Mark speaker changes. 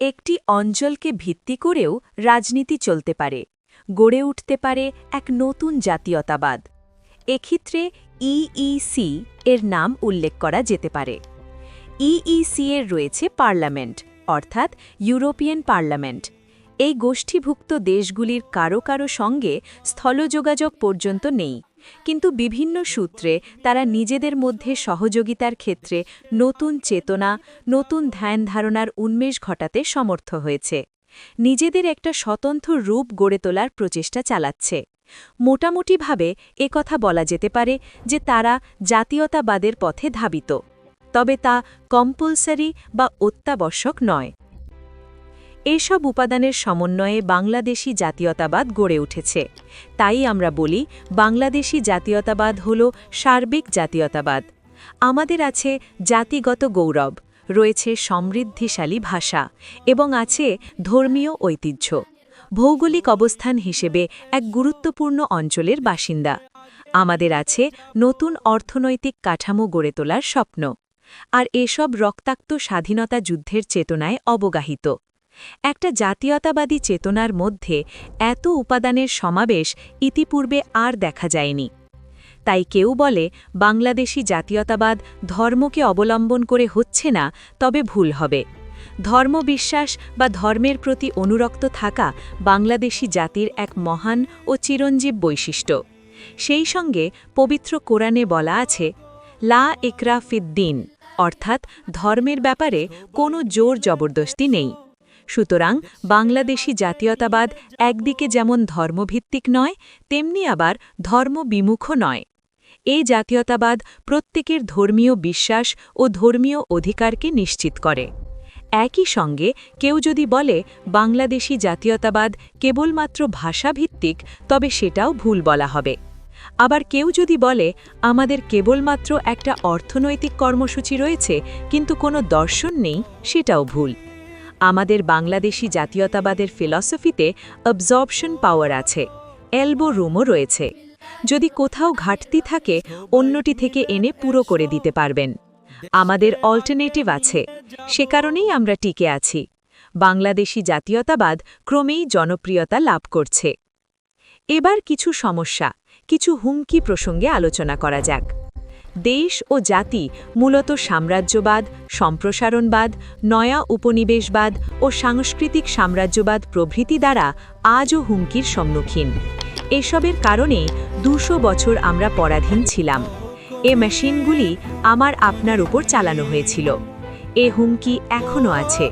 Speaker 1: একটি অঞ্চলকে ভিত্তি করেও রাজনীতি চলতে পারে, গড়ে উঠতে পারে এক নতুন জাতীয়তাবাদ। এক্ষেত্রে ইইসি এর নাম উল্লেখ করা যেতে পারে। ইইসি এর রয়েছে পার্লামেন্ট, অর্থাৎ ইউরোপিয়ান পার্লামেন্ট। এই গোষ্ঠীভুক্ত দেশগুলির কারও কারও সঙ্গে স্থলযোগাযোগ পর্যন্ত নেই। কিন্তু বিভিন্ন সূত্রে তারা নিজেদের মধ্যে সহযোগিতার ক্ষেত্রে নতুন চেতনা, নতুন ধ্যান ধারণার উন্মেষ ঘটাতে সমর্থ হয়েছে। নিজেদের একটা স্বতন্ত্র রূপ গড়ে তোলার প্রচেষ্টা চালাচ্ছে। মোটামুটিভাবে কথা বলা যেতে পারে যে তারা জাতীয়তাবাদের পথে ধাবিত। তবে তা কম্পালসারি বা অত্যাবশ্যক নয়। এসব উপাদানের সমন্বয়ে বাংলাদেশি জাতীয়তাবাদ গড়ে উঠেছে। তাই আমরা বলি, বাংলাদেশি জাতীয়তাবাদ হল সার্বিক জাতীয়তাবাদ। আমাদের আছে জাতিগত গৌরব, রয়েছে সমৃদ্ধিশালী ভাষা এবং আছে ধর্মীয় ঐতিহ্য। ভৌগোলিক অবস্থান হিসেবে এক গুরুত্বপূর্ণ অঞ্চলের বাসিন্দা। আমাদের আছে নতুন অর্থনৈতিক কাঠামো গড়ে তোলার স্বপ্ন। আর এসব রক্তাক্ত স্বাধীনতা যুদ্ধের চেতনায় অবগাহিত। একটা জাতীয়তাবাদী চেতনার মধ্যে এত উপাদানের সমাবেশ ইতিপূর্বে আর দেখা যায়নি। তাই কেউ বলে, বাংলাদেশি জাতীয়তাবাদ ধর্মকে অবলম্বন করে হচ্ছে না, তবে ভুল হবে। ধর্মবিশ্বাস বা ধর্মের প্রতি অনুরক্ত থাকা বাংলাদেশি জাতির এক মহান ও চিরঞ্জীব বৈশিষ্ট্য। সেই সঙ্গে পবিত্র কোরআনে বলা আছে, লা ইকরা ফিদ্দিন অর্থাৎ ধর্মের ব্যাপারে কোনো জোর জবরদস্তি নেই। সুতরাং বাংলাদেশি জাতীয়তাবাদ একদিকে যেমন ধর্মভিত্তিক নয়, তেমনি আবার ধর্মবিমুখও নয়। এই জাতীয়তাবাদ প্রত্যেকের ধর্মীয় বিশ্বাস ও ধর্মীয় অধিকারকে নিশ্চিত করে। একই সঙ্গে কেউ যদি বলে, বাংলাদেশি জাতীয়তাবাদ কেবলমাত্র ভাষাভিত্তিক, তবে সেটাও ভুল বলা হবে। আবার কেউ যদি বলে, আমাদের কেবলমাত্র একটা অর্থনৈতিক কর্মসূচি রয়েছে, কিন্তু কোনো দর্শন নেই, সেটাও ভুল। আমাদের বাংলাদেশি জাতীয়তাবাদের ফিলসফিতে অবজর্পশন পাওয়ার আছে এলবো রুমও রয়েছে। যদি কোথাও ঘাটতি থাকে, অন্যটি থেকে এনে পুরো করে দিতে পারবেন। আমাদের অল্টারনেটিভ আছে, সে কারণেই আমরা টিকে আছি। বাংলাদেশি জাতীয়তাবাদ ক্রমেই জনপ্রিয়তা লাভ করছে। এবার কিছু সমস্যা, কিছু হুমকি প্রসঙ্গে আলোচনা করা যাক। দেশ ও জাতি, মূলত সাম্রাজ্যবাদ, সম্প্রসারণবাদ, নয়া উপনিবেশবাদ ও সাংস্কৃতিক সাম্রাজ্যবাদ প্রভৃতি দ্বারা আজও হুমকির সম্মুখীন। এসবের কারণে দুশো বছর আমরা পরাধীন ছিলাম। এ মেশিনগুলি আমার আপনার উপর চালানো হয়েছিল। এ হুমকি এখনও আছে।